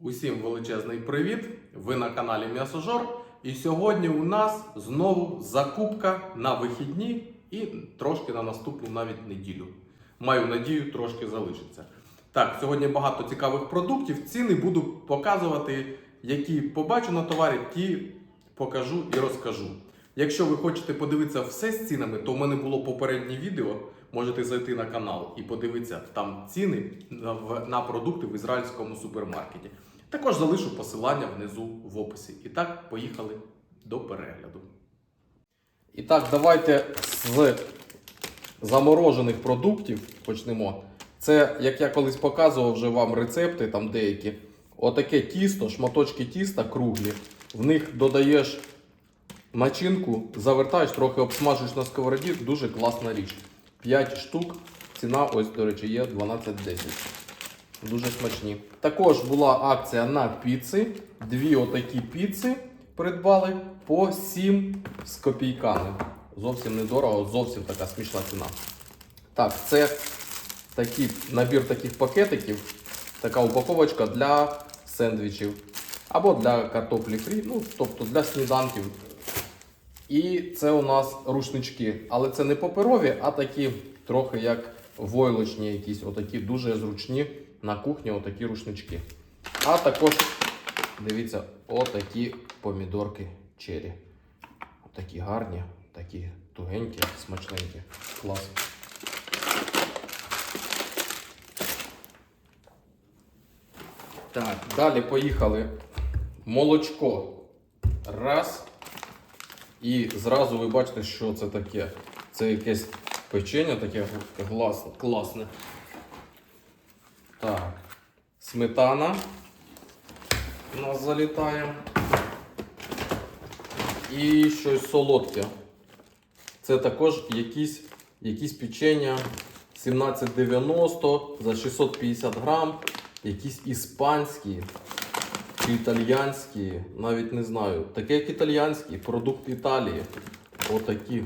Усім величезний привіт! Ви на каналі М'ясожор. І сьогодні у нас знову закупка на вихідні і трошки на наступну навіть неділю. Маю надію, трошки залишиться. Так, сьогодні багато цікавих продуктів. Ціни буду показувати, які побачу на товарі, ті покажу і розкажу. Якщо ви хочете подивитися все з цінами, то в мене було попереднє відео. Можете зайти на канал і подивитися там ціни на, продукти в ізраїльському супермаркеті. Також залишу посилання внизу в описі. І так, поїхали до перегляду. І так, давайте з заморожених продуктів почнемо. Це, як я колись показував вже вам рецепти, там деякі. Отаке тісто, шматочки тіста круглі. В них додаєш начинку, завертаєш, трохи обсмажуєш на сковороді. Дуже класна річ. 5 штук. Ціна, ось, до речі, є 12,10. Дуже смачні. Також була акція на піци. Дві отакі піци придбали по 7 з копійками. Зовсім недорого, зовсім така смішна ціна. Так, це такий набір таких пакетиків, така упаковочка для сендвічів або для картоплі фрі, ну, тобто для сніданків. І це у нас рушнички. Але це не паперові, а такі трохи як войлочні, якісь, отакі дуже зручні на кухні, отакі рушнички. А також, дивіться, отакі помідорки чері. Такі гарні, такі тугенькі, смачненькі. Клас. Так, далі поїхали. Молочко. Раз. І зразу ви бачите, що це таке. Це якесь печення таке гласне, класне. Так. Сметана. У нас залітає. І щось солодке. Це також якісь, якісь печення 1790 за 650 грам. Якісь іспанські чи італіянські, навіть не знаю. Таке як італіянський, продукт Італії. Отакі.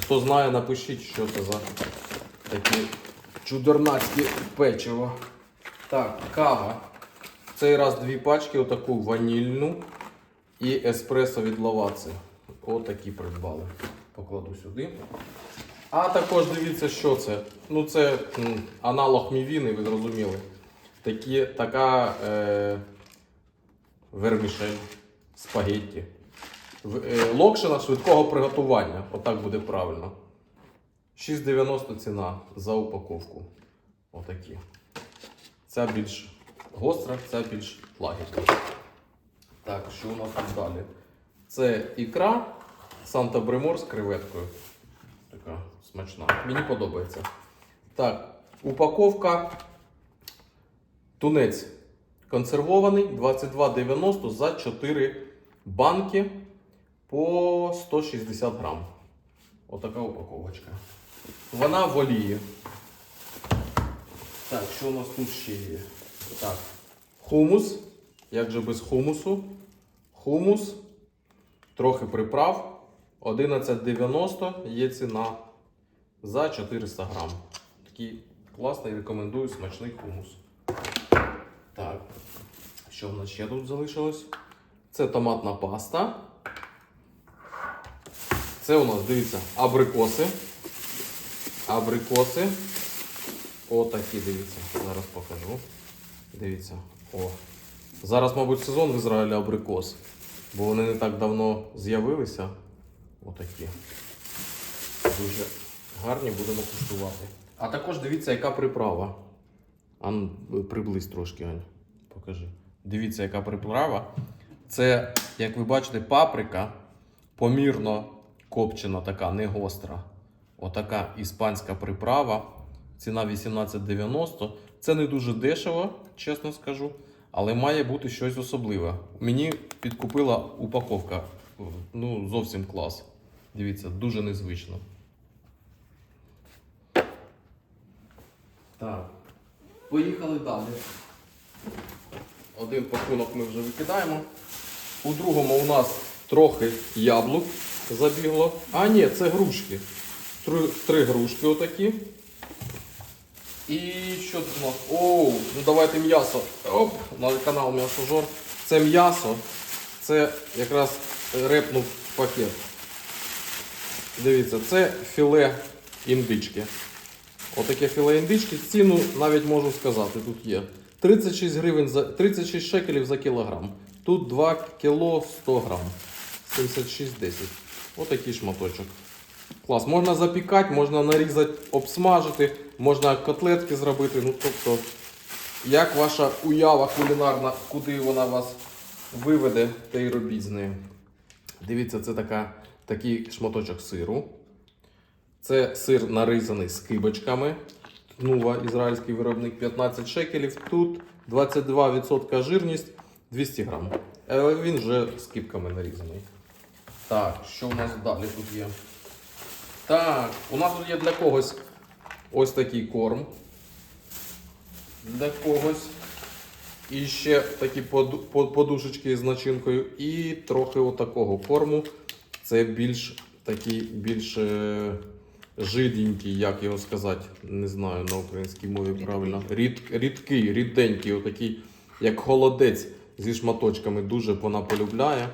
Хто знає, напишіть, що це за такі чудернацькі печиво. Так, кава. В цей раз дві пачки, отаку ванільну і еспресо від лаваци. Отакі придбали. Покладу сюди. А також дивіться, що це. Ну, це аналог мівіни, ви зрозуміли. Такі, така е, вермішель, спагетті. Е, локшина швидкого приготування. Отак буде правильно. 6,90 ціна за упаковку. Отакі. Ця більш гостра, ця більш лагідна. Так, що у нас тут далі? Це ікра Санта Бремор з креветкою. Така смачна. Мені подобається. Так, упаковка. Тунець консервований 22,90 за 4 банки по 160 грам. Отака упаковочка. Вона в олії. Так, що у нас тут ще є? Так. Хумус. Як же без хумусу? Хумус. Трохи приправ. 11,90 є ціна за 400 грам. Такий класний, рекомендую смачний хумус. Що в нас ще тут залишилось? Це томатна паста. Це у нас, дивіться, абрикоси. Абрикоси. Отакі, дивіться. Зараз покажу. Дивіться. О. Зараз, мабуть, сезон в Ізраїлі абрикос. Бо вони не так давно з'явилися. Отакі. Дуже гарні будемо куштувати. А також дивіться, яка приправа. Ан, приблизь трошки, Ань. Покажи. Дивіться, яка приправа. Це, як ви бачите, паприка помірно копчена, така, не гостра. Отака іспанська приправа. Ціна 18,90. Це не дуже дешево, чесно скажу. Але має бути щось особливе. Мені підкупила упаковка. Ну, зовсім клас. Дивіться, дуже незвично. Так. Поїхали далі. Один пакунок ми вже викидаємо. У другому у нас трохи яблук забігло. А, ні, це грушки. Три, три грушки отакі. І що тут у нас? Оу, ну давайте м'ясо. Оп, на канал М'ясожор. Це м'ясо. Це якраз репнув пакет. Дивіться, це філе індички. Отаке філе індички. Ціну навіть можу сказати, тут є. 36 гривень за 36 шекелів за кілограм. Тут 2 кіло 100 грам. 76,10. Отакий шматочок. Клас. Можна запікати, можна нарізати, обсмажити, можна котлетки зробити. Ну, тобто, як ваша уява кулінарна, куди вона вас виведе, те й робіть з нею. Дивіться, це така, такий шматочок сиру. Це сир нарізаний з кибочками. Тнува, ізраїльський виробник 15 шекелів. Тут 22% жирність 200 грам. Але він вже з кибками нарізаний. Так, що у нас далі тут є? Так, у нас тут є для когось ось такий корм. Для когось. І ще такі подушечки з начинкою. І трохи отакого корму. Це більш такий більш е, жиденький, як його сказати, не знаю на українській мові Рідкий. правильно. Рід, рідкий, ріденький, отакий, як холодець зі шматочками, дуже вона полюбляє.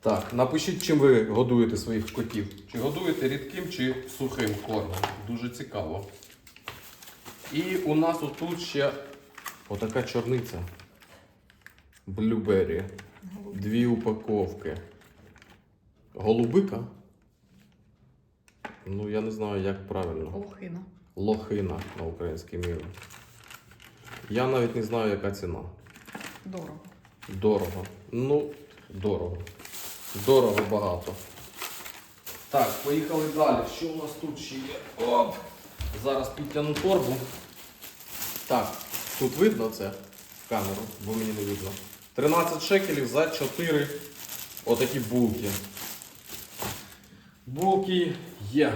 Так, напишіть, чим ви годуєте своїх котів. Чи годуєте рідким, чи сухим кормом. Дуже цікаво. І у нас отут ще отака чорниця. Блюбері. Дві упаковки. Голубика? Ну, я не знаю, як правильно. Лохина. Лохина на українській мові. Я навіть не знаю, яка ціна. Дорого. Дорого. Ну, дорого. Дорого багато. Так, поїхали далі. Що у нас тут ще є? Оп! Зараз підтягну торбу. Так, тут видно це в камеру, бо мені не видно. 13 шекелів за 4 отакі булки. Булки є.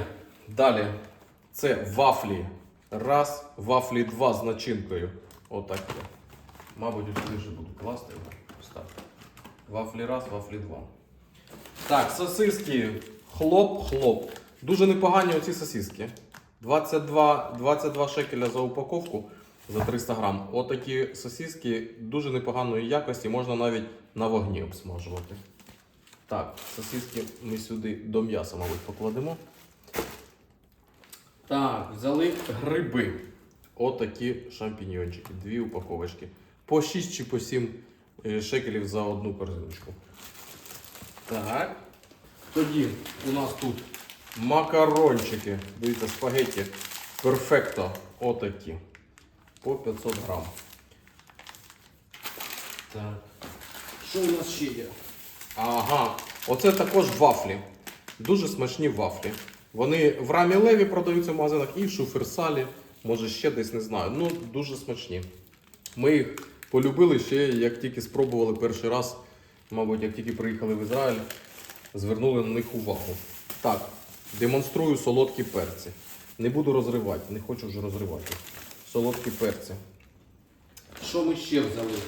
Далі. Це вафлі. Раз, вафлі два з начинкою. Отакі. Мабуть, сюди вже буду класти. Вафлі раз, вафлі два. Так, сосиски. Хлоп-хлоп. Дуже непогані оці сосиски. 22, 22 шекеля за упаковку за 300 грам. Отакі сосиски дуже непоганої якості, можна навіть на вогні обсмажувати. Так, сосиски ми сюди до м'яса, мабуть, покладемо. Так, взяли гриби. Отакі шампіньйончики. Дві упаковочки. По 6 чи по 7 е, шекелів за одну корзиночку. Так. Тоді у нас тут макарончики. Дивіться, спагетті. Перфекто. Отакі. По 500 грам. Так. Що у нас ще є? Ага, оце також вафлі. Дуже смачні вафлі. Вони в рамі леві продаються в магазинах і в шуферсалі, може ще десь не знаю. Ну, дуже смачні. Ми їх полюбили ще, як тільки спробували перший раз, мабуть, як тільки приїхали в Ізраїль, звернули на них увагу. Так, демонструю солодкі перці. Не буду розривати, не хочу вже розривати. Солодкі перці. Що ми ще взяли?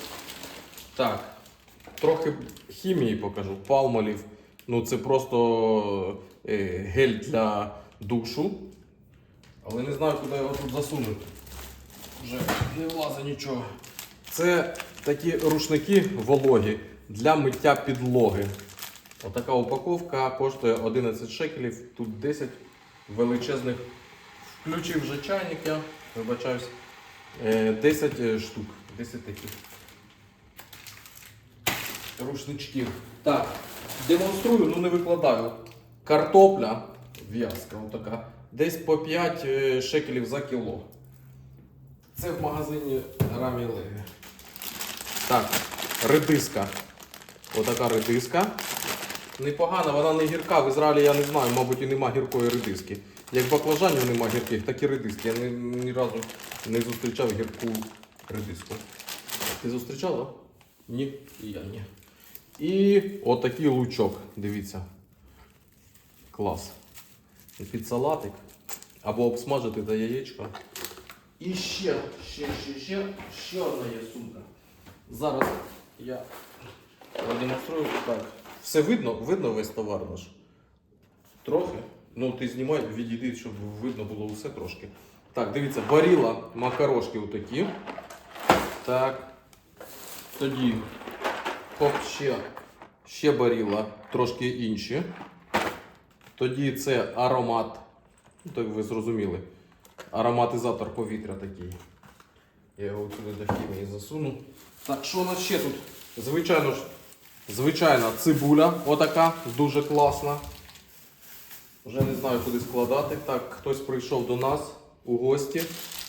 Так, трохи хімії покажу. Палмолів. Ну, це просто е, гель для душу. Але не знаю, куди його тут засунути. Вже не влазить нічого. Це такі рушники вологі для миття підлоги. Отака упаковка коштує 11 шекелів, тут 10 величезних. Включив вже чайник я, вибачаюсь. Е, 10 штук. 10 таких рушничків. Так, демонструю, ну не викладаю. Картопля в'язка, отака. Десь по 5 е, шекелів за кіло. Це в магазині Рамі Леві. Так, редиска. Отака редиска. Непогана, вона не гірка. В Ізраїлі я не знаю, мабуть, і нема гіркої редиски. Як баклажанів нема гірких, так і редиски. Я ні, ні разу не зустрічав гірку редиску. Ти зустрічала? Ні, і я ні. І отакий лучок, дивіться. Клас. Під салатик. Або обсмажити до яєчка. І ще, ще, ще, ще, ще одна є сумка. Зараз я продемонструю. Так. Все видно? Видно весь товар наш? Трохи. Ну, ти знімай, відійди, щоб видно було усе трошки. Так, дивіться, баріла макарошки отакі. Так. Тоді хоп, ще, ще баріла, трошки інші. Тоді це аромат. Так ви зрозуміли. Ароматизатор повітря такий. Я його сюди до хімії засуну. Так, що у нас ще тут? Звичайно ж, звичайна цибуля, отака, дуже класна. Вже не знаю, куди складати. Так, хтось прийшов до нас у гості.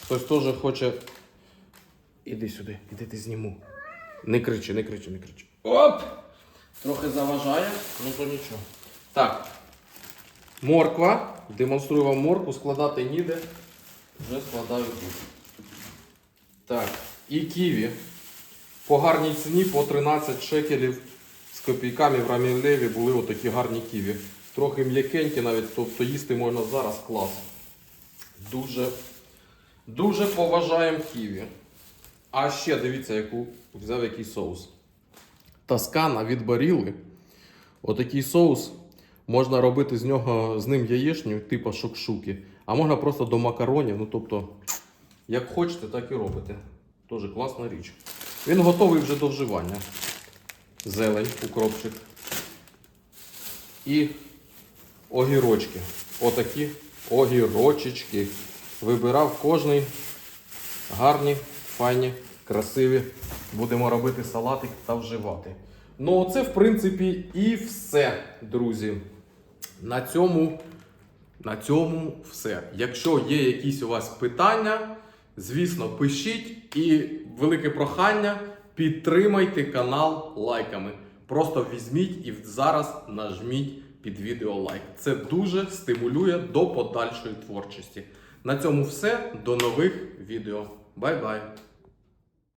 Хтось теж хоче. Іди сюди, іди ти зніму. Не кричи, не кричи, не кричи. Оп! Трохи заважає, ну то нічого. Так. Морква. Демонструю вам моркву, складати ніде. Вже складаю тут. Так. І ківі. По гарній ціні по 13 шекелів з копійками в Рамілеві були отакі гарні ківі. Трохи м'якенькі навіть, тобто їсти можна зараз клас. Дуже, дуже поважаємо ківі. А ще дивіться, яку взяв який соус. Тоскана від баріли. Отакий соус. Можна робити з нього з ним яєчню, типу шокшуки. А можна просто до макаронів. Ну тобто, як хочете, так і робите. Тоже класна річ. Він готовий вже до вживання. Зелень, укропчик. І огірочки. Отакі огірочечки. Вибирав кожний гарні, файні, красиві. Будемо робити салатик та вживати. Ну, це, в принципі, і все, друзі. На цьому, на цьому все. Якщо є якісь у вас питання, звісно, пишіть і велике прохання, підтримайте канал лайками. Просто візьміть і зараз нажміть під відео лайк. Це дуже стимулює до подальшої творчості. На цьому все. До нових відео. Bye bye.